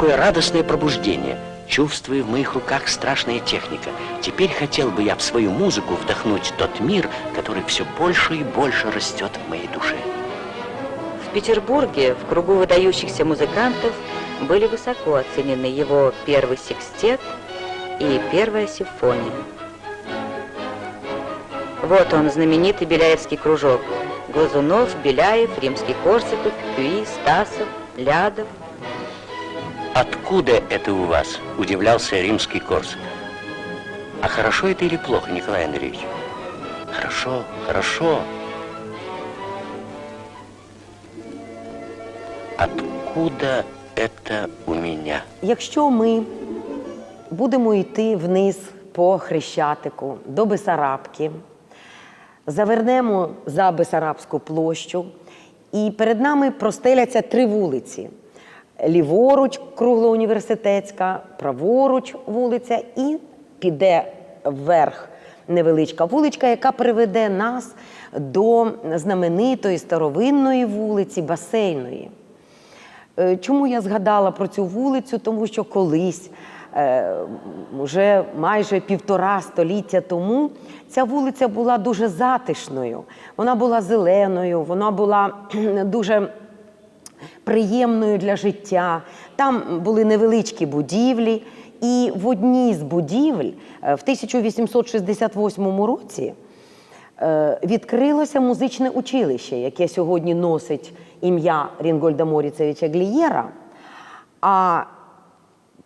какое радостное пробуждение. Чувствую в моих руках страшная техника. Теперь хотел бы я в свою музыку вдохнуть тот мир, который все больше и больше растет в моей душе. В Петербурге в кругу выдающихся музыкантов были высоко оценены его первый секстет и первая симфония. Вот он, знаменитый Беляевский кружок. Глазунов, Беляев, Римский-Корсаков, Кюи, Стасов, Лядов. Откуда это у вас? Удивлялся римский Корсак. А хорошо это или плохо, Николай Андреевич? Хорошо, хорошо. Откуда это у меня? Якщо ми будемо йти вниз по Хрещатику до Бесарабки, завернемо за Бесарабську площу, і перед нами простеляться три вулиці: ліворуч круглоуніверситетська, праворуч вулиця, і піде вверх невеличка вуличка, яка приведе нас до знаменитої старовинної вулиці Басейної. Е, Чому я згадала про цю вулицю? Тому що колись, е, вже майже півтора століття тому, ця вулиця була дуже затишною, вона була зеленою, вона була дуже приємною для життя. Там були невеличкі будівлі, і в одній з будівель е, в 1868 році е, відкрилося музичне училище, яке сьогодні носить ім'я Рінгольда Моріцевича Глієра. А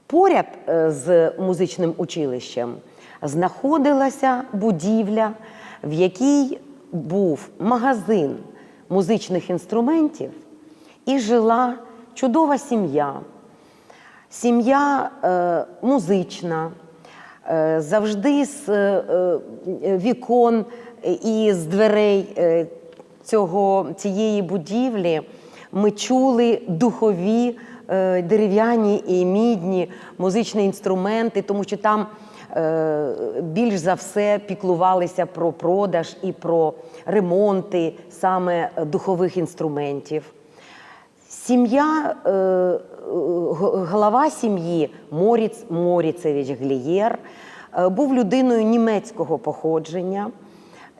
поряд е, з музичним училищем знаходилася будівля, в якій був магазин музичних інструментів і жила чудова сім'я. Сім'я е, музична, е, завжди з е, е, вікон і з дверей е, цього, цієї будівлі ми чули духові е, дерев'яні і мідні музичні інструменти, тому що там більш за все піклувалися про продаж і про ремонти саме духових інструментів. Сім'я, е, г- глава сім'ї Моріц Моріцевич Глієр е, був людиною німецького походження.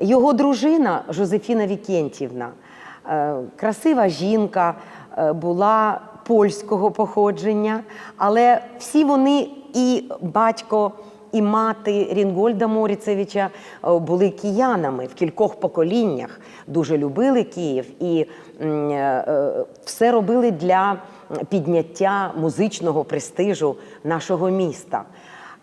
Його дружина Жозефіна Вікентівна, е, красива жінка, була польського походження, але всі вони і батько, і мати Рінгольда Моріцевича були киянами в кількох поколіннях, дуже любили Київ і е, е, все робили для підняття музичного престижу нашого міста.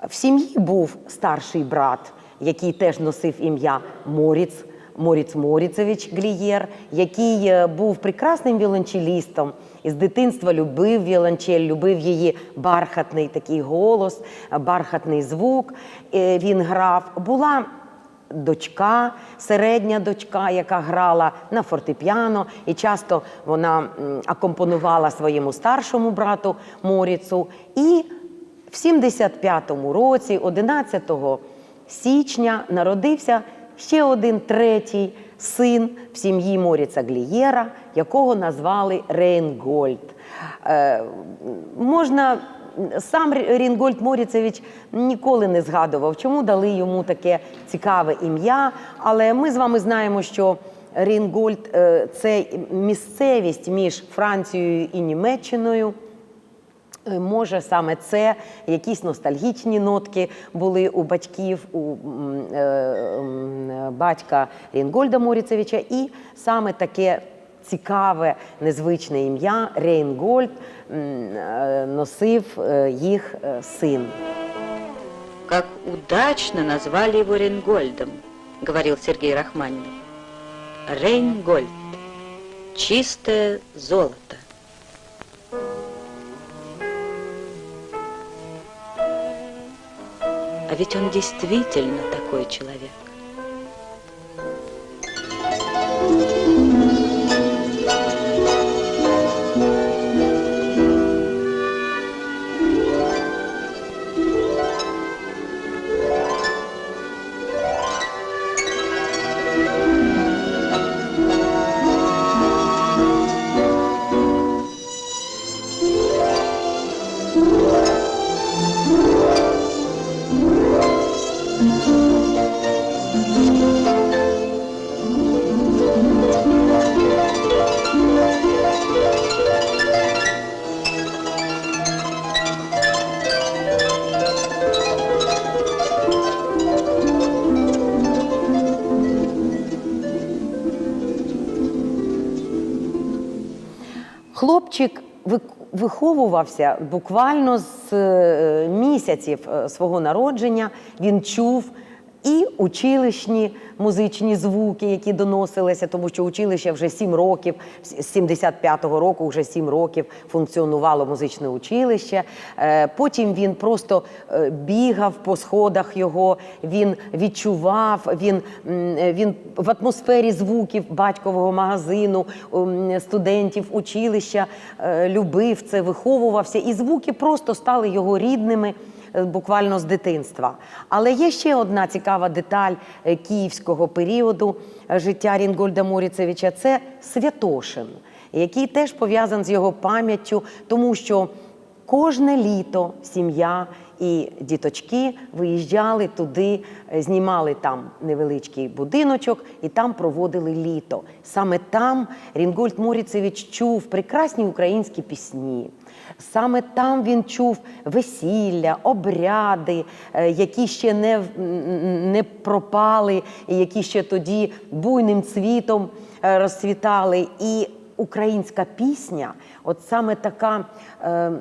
В сім'ї був старший брат, який теж носив ім'я Моріц. Моріц Моріцевич Глієр, який е, був прекрасним віолончелістом і з дитинства любив віолончель, любив її бархатний такий голос, бархатний звук. Е, Він грав. Була дочка, середня дочка, яка грала на фортепіано, і часто вона акомпонувала своєму старшому брату Моріцу. І в 75-му році, 11 січня, народився ще один третій син в сім'ї Моріца Глієра, якого назвали Рейнгольд. Е, можна сам Рінгольд Моріцевич ніколи не згадував, чому дали йому таке цікаве ім'я. Але ми з вами знаємо, що Рінгольд е, це місцевість між Францією і Німеччиною. Е, Може, саме це якісь ностальгічні нотки були у батьків, у е, е, батька Рінгольда Моріцевича, і саме таке цікаве, незвичне ім'я Рейнгольд м, е, носив е, їх е, син. Как удачно назвали его Ренгольдом, говорил Сергей Рахманинов. Рейнгольд. Чистое золото. А ведь он действительно такой человек. Хлопчик виховувався буквально з е, місяців е, свого народження. Він чув і училищні музичні звуки, які доносилися, тому що училище вже сім років, з 75-го року вже сім років функціонувало музичне училище. Е, Потім він просто е, бігав по сходах його, він відчував, він, е, він в атмосфері звуків батькового магазину, студентів, училища любив це, виховувався, і звуки просто стали його рідними буквально з дитинства. Але є ще одна цікава деталь е, київського періоду е, життя Рінгольда Моріцевича це Святошин, який теж пов'язаний з його пам'яттю, тому що кожне літо сім'я і діточки виїжджали туди, е, знімали там невеличкий будиночок і там проводили літо. Саме там Рінгольд Моріцевич чув прекрасні українські пісні. Саме там він чув весілля, обряди, е, які ще не, не пропали, які ще тоді буйним цвітом е, розцвітали. І українська пісня, от саме така, е,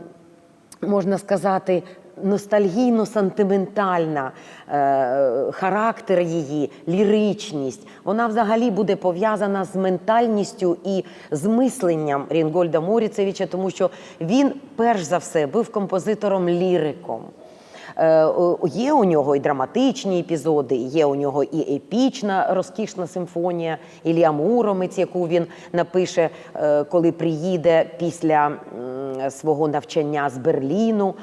можна сказати, ностальгійно-сантиментальна, е, характер її, ліричність, вона взагалі буде пов'язана з ментальністю і з мисленням Рінгольда Моріцевича, тому що він, перш за все, був композитором-ліриком. Е, Є у нього і драматичні епізоди, є у нього і епічна розкішна симфонія Ілля Муромець, яку він напише, е, коли приїде після свого навчання з Берліну.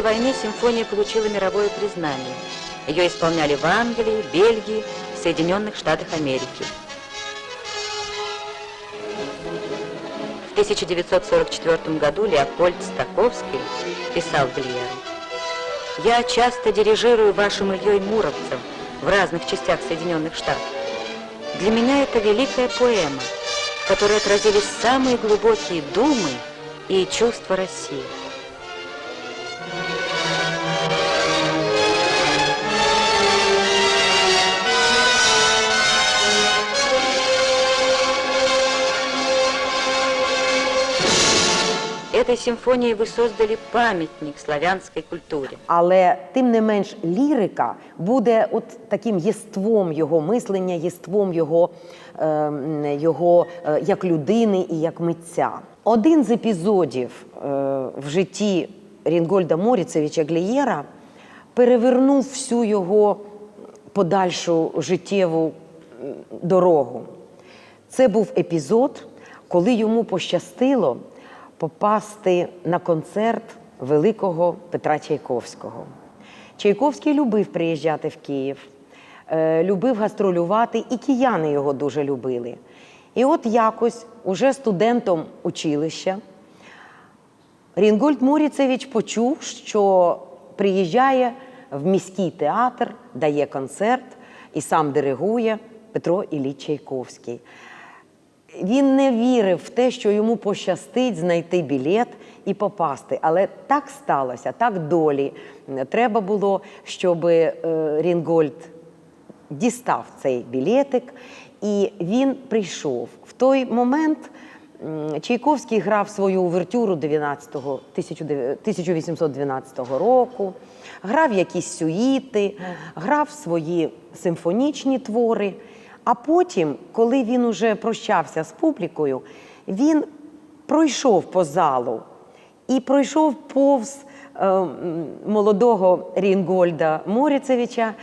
Годы войны симфония получила мировое признание. Ее исполняли в Англии, Бельгии, Соединенных Штатах Америки. В 1944 году Леопольд Стаковский писал Глиеру. «Я часто дирижирую вашим Ильей Муромцем в разных частях Соединенных Штатов. Для меня это великая поэма, в которой отразились самые глубокие думы и чувства России. Этой симфонией вы создали памятник славянской культуре. Але тим не менш лірика буде от таким єством його мислення, єством його, е, його е, як людини і як митця. Один з епізодів е, в житті Рінгольда Моріцевича Глієра перевернув всю його подальшу життєву дорогу. Це був епізод, коли йому пощастило попасти на концерт великого Петра Чайковського. Чайковський любив приїжджати в Київ, е, любив гастролювати, і кияни його дуже любили. І от якось, уже студентом училища, Рінгольд Муріцевич почув, що приїжджає в міський театр, дає концерт і сам диригує Петро Ілліч Чайковський. Він не вірив в те, що йому пощастить знайти білет і попасти. Але так сталося, так долі. Треба було, щоб е, Рінгольд дістав цей білетик, і він прийшов. В той момент Чайковський грав свою увертюру 19-го, 1812 року, грав якісь сюїти, грав свої симфонічні твори. А потім, коли він уже прощався з публікою, він пройшов по залу і пройшов повз е, молодого Рінгольда Моріцевича.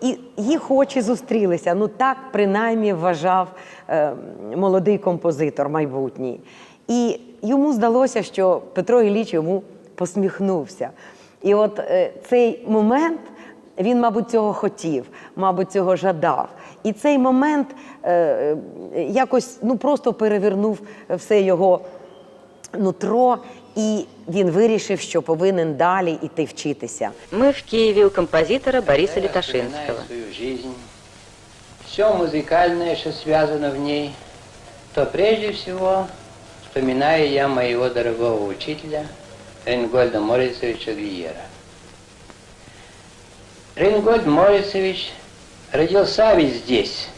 І їх очі зустрілися. Ну так принаймні вважав е, молодий композитор майбутній. І йому здалося, що Петро Ілліч йому посміхнувся. І от е, цей момент він, мабуть, цього хотів, мабуть, цього жадав. І цей момент е, е, якось ну, просто перевернув все його нутро, і він вирішив, що повинен далі йти вчитися. Мы в Киеве у композитора Бориса жизнь все музыкальное, что связано в ней, то прежде всего вспоминаю я моего дорогого учителя Ренгольда Морисовича Глиера. Ренгольд Морисович родился ведь здесь.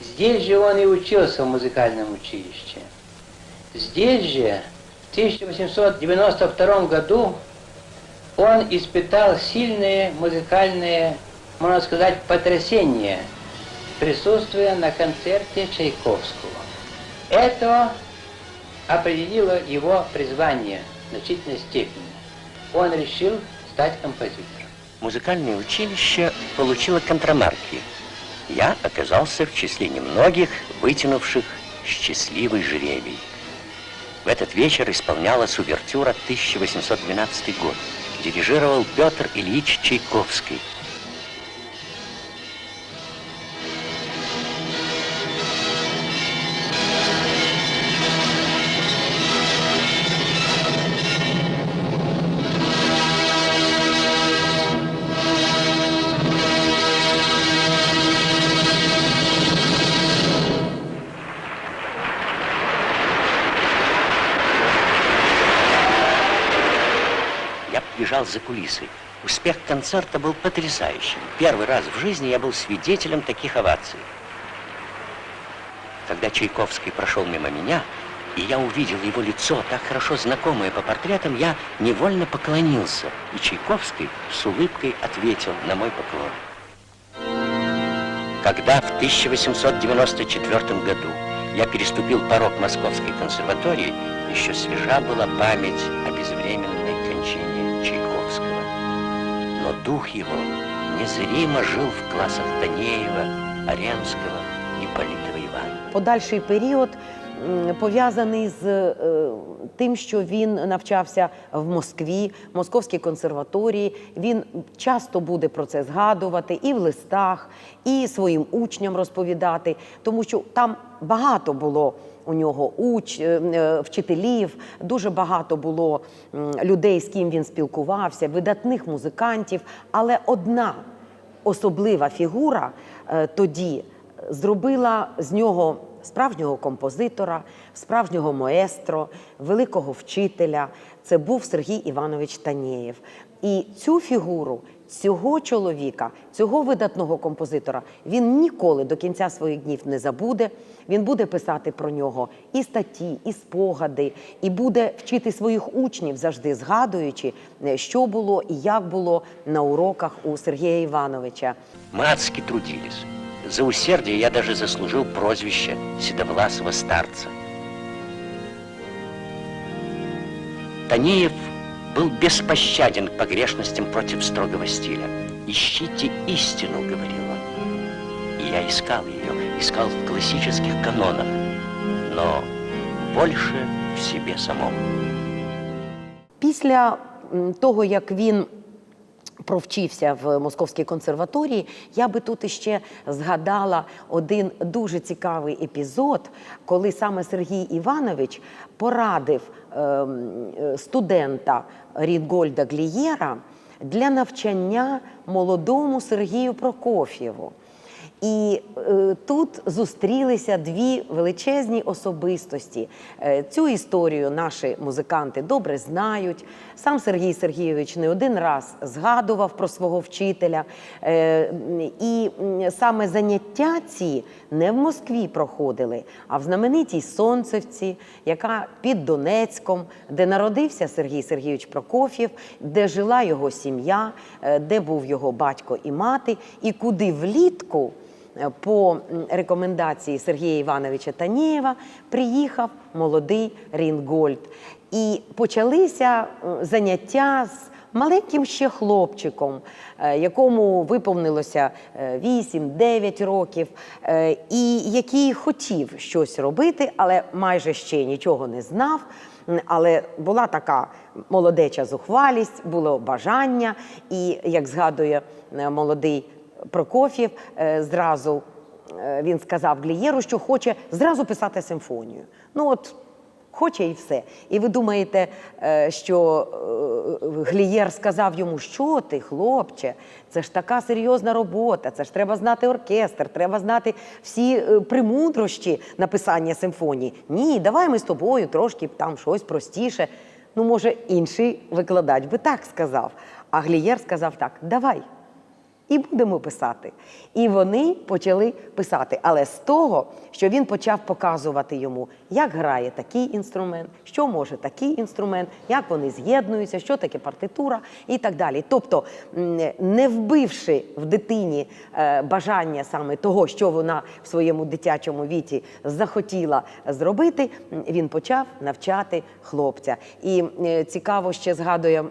Здесь же он и учился в музыкальном училище. Здесь же, в 1892 году, он испытал сильные музыкальные, можно сказать, потрясения, присутствуя на концерте Чайковского. Это определило его призвание в значительной степени. Он решил стать композитором. Музыкальное училище получило контрамарки. Я оказался в числе немногих, вытянувших счастливый жребий. В этот вечер исполнялась увертюра 1812 год. Дирижировал Петр Ильич Чайковский. Побежал за кулисы. Успех концерта был потрясающим. Первый раз в жизни я был свидетелем таких оваций. Когда Чайковский прошел мимо меня, и я увидел его лицо, так хорошо знакомое по портретам, я невольно поклонился, и Чайковский с улыбкой ответил на мой поклон. Когда в 1894 году я переступил порог Московской консерватории, еще свежа была память о безвременной дух его незримо жил в классах Танеева, Аренского и Политова Ивана. Подальший період пов'язаний з е, тим, що він навчався в Москві, в Московській консерваторії. Він часто буде про це згадувати і в листах, і своїм учням розповідати, тому що там багато було. У нього уч, е, е, вчителів, дуже багато було людей, з ким він спілкувався, видатних музикантів. Але одна особлива фігура тоді зробила з нього справжнього композитора, справжнього маестро, великого вчителя. Це був Сергій Іванович Танєєв. І цю фігуру, цього чоловіка, цього видатного композитора, він ніколи до кінця своїх днів не забуде. Він буде писати про нього і статті, і спогади, і буде вчити своїх учнів, завжди згадуючи, е, що було і як було на уроках у Сергія Івановича. Мы адски трудились. За усердие я даже заслужил прозвище седовласого старца. Танеев был беспощаден к погрешностям против строгого стиля. «Ищите истину», — говорил он. И я искал ее, искал в классических канонах, но больше в себе самом. Після того, як він провчився в Московській консерваторії, я би тут іще згадала один дуже цікавий епізод, коли саме Сергій Іванович порадив ем, студента Рідгольда Глієра для навчання молодому Сергію Прокоф'єву. І е, тут зустрілися дві величезні особистості. Е, цю історію наші музиканти добре знають. Сам Сергій Сергійович не один раз згадував про свого вчителя. Е, і саме заняття ці не в Москві проходили, а в знаменитій Сонцевці, яка під Донецьком, де народився Сергій Сергійович Прокоф'єв, де жила його сім'я, е, де був його батько і мати, і куди влітку по рекомендації Сергія Івановича Танієва приїхав молодий Рінгольд. І почалися е, заняття з маленьким ще хлопчиком, е, якому виповнилося 8-9 років, е, і який хотів щось робити, але майже ще нічого не знав. Але була така молодеча зухвалість, було бажання, і як згадує е, молодий Прокоф'єв, е, зразу е, він сказав Глієру, що хоче зразу писати симфонію. Ну от Хоче і все. І ви думаєте, е, що Глієр сказав йому, що ти, хлопче, це ж така серйозна робота, це ж треба знати оркестр, треба знати всі премудрощі написання симфонії. Ні, давай ми з тобою трошки там щось простіше. Ну, може, інший викладач би так сказав. А Глієр сказав так: давай. І будемо писати. І вони почали писати. Але з того, що він почав показувати йому, як грає такий інструмент, що може такий інструмент, як вони з'єднуються, що таке партитура і так далі. Тобто, не вбивши в дитині е, бажання саме того, що вона в своєму дитячому віці захотіла зробити, він почав навчати хлопця. І е, цікаво ще згадує.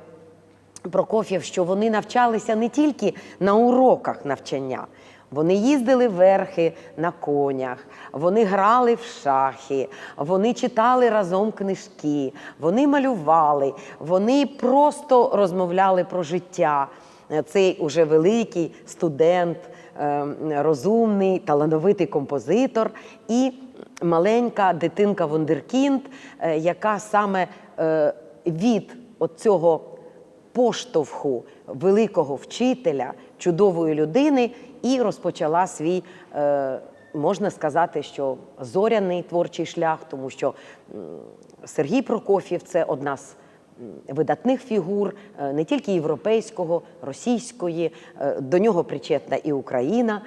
Прокоф'єв, що вони навчалися не тільки на уроках навчання. Вони їздили верхи на конях, вони грали в шахи, вони читали разом книжки, вони малювали, вони просто розмовляли про життя. Цей уже великий студент, е, розумний, талановитий композитор і маленька дитинка Вундеркінд, е, яка саме е, від цього поштовху великого вчителя, чудової людини, і розпочала свій, е, можна сказати, що зоряний творчий шлях, тому що Сергій Прокоф'єв це одна з видатних фігур е, не тільки європейського, російської, е, до нього причетна і Україна,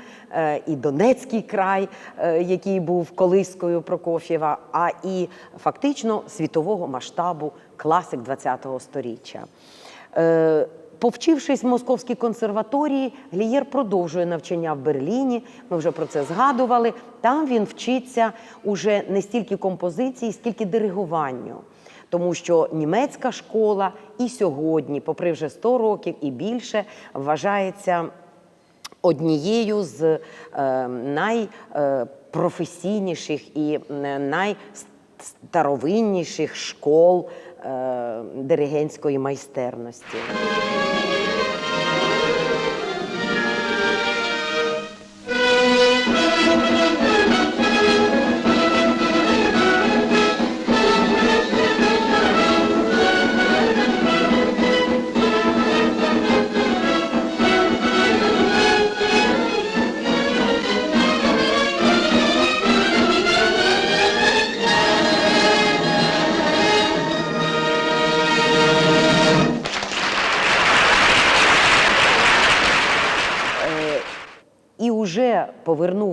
і Донецький край, який був колискою Прокоф'єва, а і фактично світового масштабу класик ХХ століття. Е, Повчившись в Московській консерваторії, Глієр продовжує навчання в Берліні. Ми вже про це згадували. Там він вчиться уже не стільки композиції, скільки диригуванню. Тому що німецька школа і сьогодні, попри вже 100 років і більше, вважається однією з е, найпрофесійніших і е, найстаровинніших школ диригентської майстерності.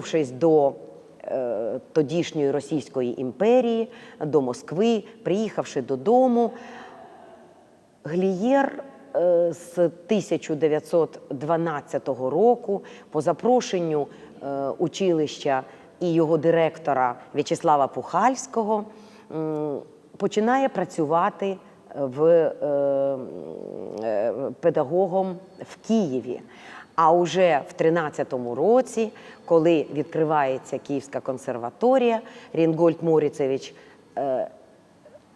Повернувшись до е, тодішньої Російської імперії, до Москви, приїхавши додому, Глієр е, з 1912 року по запрошенню е, училища і його директора В'ячеслава Пухальського починає працювати в е, педагогом в Києві. А уже в 13-му році, коли відкривається Київська консерваторія, Рінгольд Моріцевич е,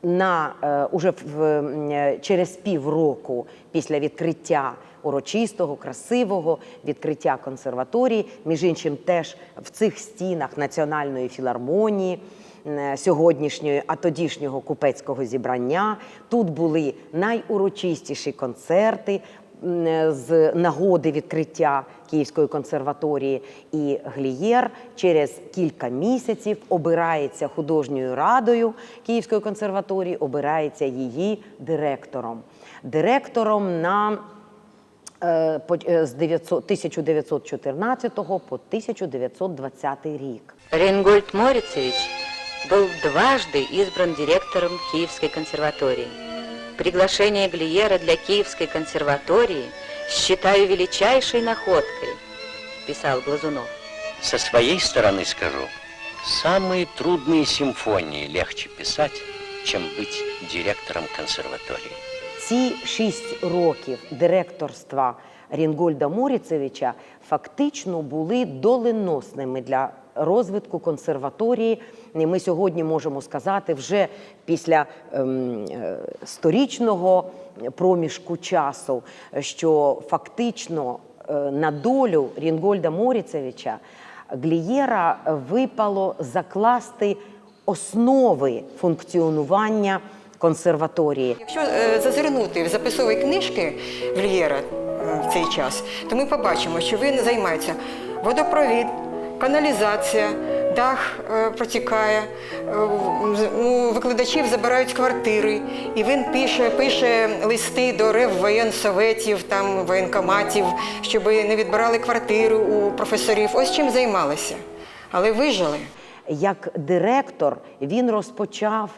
на е, уже в, через півроку після відкриття урочистого, красивого відкриття консерваторії, між іншим, теж в цих стінах Національної філармонії. е, Сьогоднішньої, а тодішнього купецького зібрання тут були найурочистіші концерти з нагоди відкриття Київської консерваторії. І Глієр через кілька місяців обирається художньою радою Київської консерваторії, обирається її директором. Директором на е, е, з 900 1914 по 1920 рік. Ренгольд Морицевич был дважды избран директором Киевской консерватории. Приглашение Глиера для Киевской консерватории считаю величайшей находкой, писал Глазунов. Со своей стороны скажу, самые трудные симфонии легче писать, чем быть директором консерватории. Ці шість років директорства Рінгольда Моріцевича фактично були доленосними для розвитку консерваторії. І ми сьогодні можемо сказати, вже після ем, е, сторічного проміжку часу, що фактично е, на долю Рінгольда Моріцевича Глієра випало закласти основи функціонування консерваторії. Якщо е, зазирнути в записові книжки Глієра в цей час, то ми побачимо, що він займається водопровід, каналізація, дах е, протікає, е, у викладачів забирають квартири, і він пише, пише листи до реввоєнсоветів, там воєнкоматів, щоб не відбирали квартири у професорів. Ось чим займалися. Але вижили. Як директор він розпочав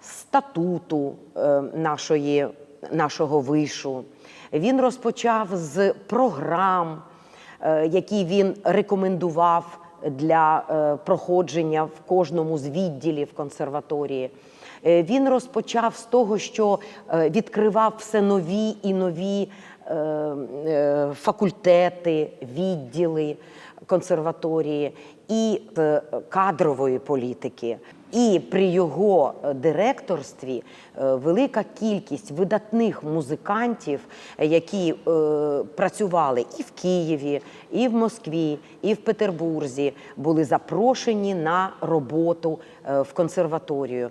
статуту е, нашої, нашого вишу. Він розпочав з програм, які він рекомендував для е, проходження в кожному з відділів консерваторії. Е, Він розпочав з того, що е, відкривав все нові і нові факультети, відділи консерваторії і кадрової політики. І при його е, директорстві е, велика кількість видатних музикантів, е, які працювали і в Києві, і в Москві, і в Петербурзі, були запрошені на роботу в консерваторію.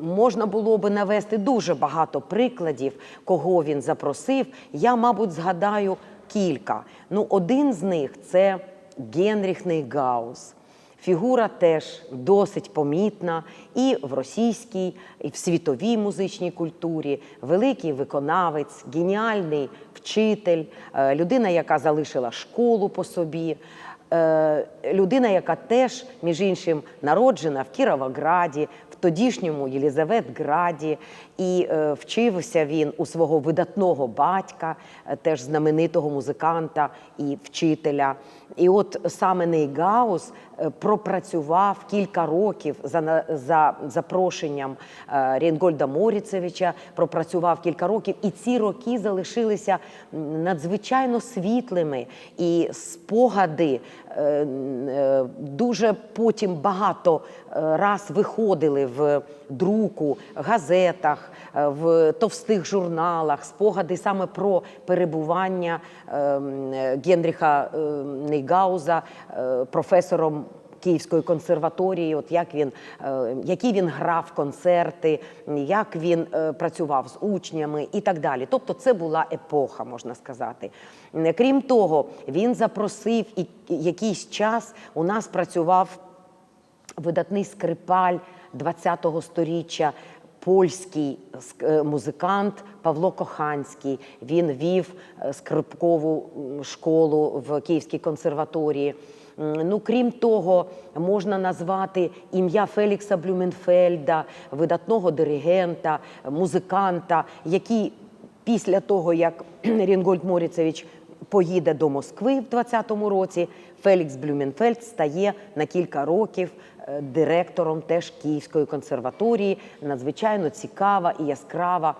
Можна було би навести дуже багато прикладів, кого він запросив. Я, мабуть, згадаю кілька. Ну, один з них це Генріх Нейгаус. Фігура теж досить помітна і в російській, і в світовій музичній культурі. Великий виконавець, геніальний вчитель, е, людина, яка залишила школу по собі. е, Людина, яка теж, між іншим, народжена в Кіровограді, в тодішньому Єлізаветграді, і е, вчився він у свого видатного батька, теж знаменитого музиканта і вчителя. І от саме Нейгаус е, пропрацював кілька років за, за запрошенням е, Рінгольда Моріцевича, пропрацював кілька років, і ці роки залишилися надзвичайно світлими. І спогади е, дуже потім багато раз виходили в друку, газетах, в товстих журналах, спогади саме про перебування е, м, е, Генріха е, Нейгауза е, професором. Київської консерваторії, от як він, е, які він грав концерти, як він е, працював з учнями і так далі. Тобто, це була епоха, можна сказати. Крім того, він запросив і якийсь час у нас працював видатний скрипаль ХХ століття. Польський ск- е, музикант Павло Коханський. Він вів е, скрипкову школу в Київській консерваторії. Ну, крім того, можна назвати ім'я Фелікса Блюменфельда, видатного диригента, музиканта, який після того, як Рінгольд Моріцевич поїде до Москви в 20-му році, Фелікс Блюменфельд стає на кілька років е, директором теж Київської консерваторії. Надзвичайно цікава і яскрава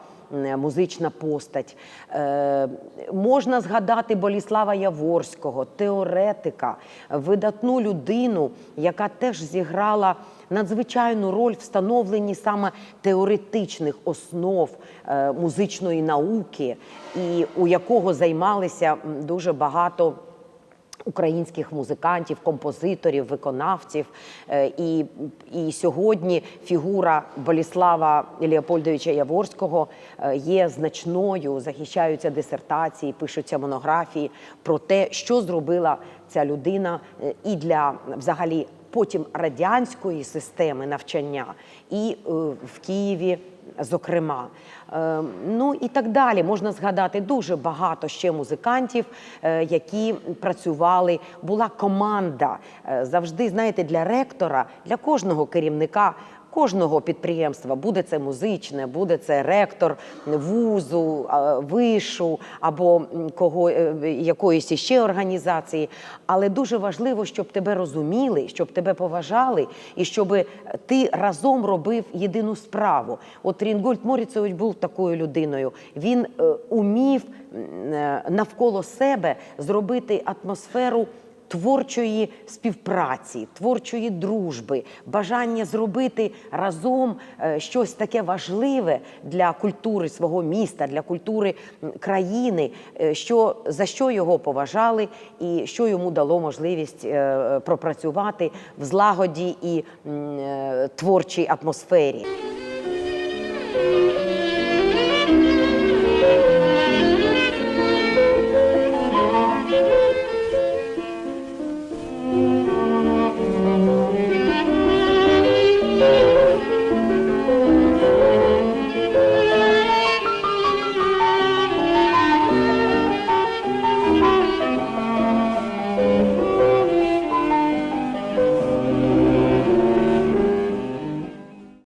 музична постать. Е, можна згадати Боліслава Яворського, теоретика, видатну людину, яка теж зіграла надзвичайну роль в становленні саме теоретичних основ е, музичної науки, і у якого займалися дуже багато українських музикантів, композиторів, виконавців. Е, І, і сьогодні фігура Боліслава Леопольдовича Яворського е, є значною, захищаються дисертації, пишуться монографії про те, що зробила ця людина е, і для взагалі потім радянської системи навчання, і в Києві. Зокрема, Е, ну і так далі можна згадати дуже багато ще музикантів, е, які працювали. Була команда Е, завжди, знаєте, для ректора, для кожного керівника. Кожного підприємства буде це музичне, буде це ректор вузу, вишу або кого е, якоїсь іще організації. Але дуже важливо, щоб тебе розуміли, щоб тебе поважали, і щоб ти разом робив єдину справу. От Рінгольд Моріцевич був такою людиною. Він е, умів е, навколо себе зробити атмосферу творчої співпраці, творчої дружби, бажання зробити разом е, щось таке важливе для культури свого міста, для культури країни, е, що, за що його поважали і що йому дало можливість е, пропрацювати в злагоді і творчій атмосфері.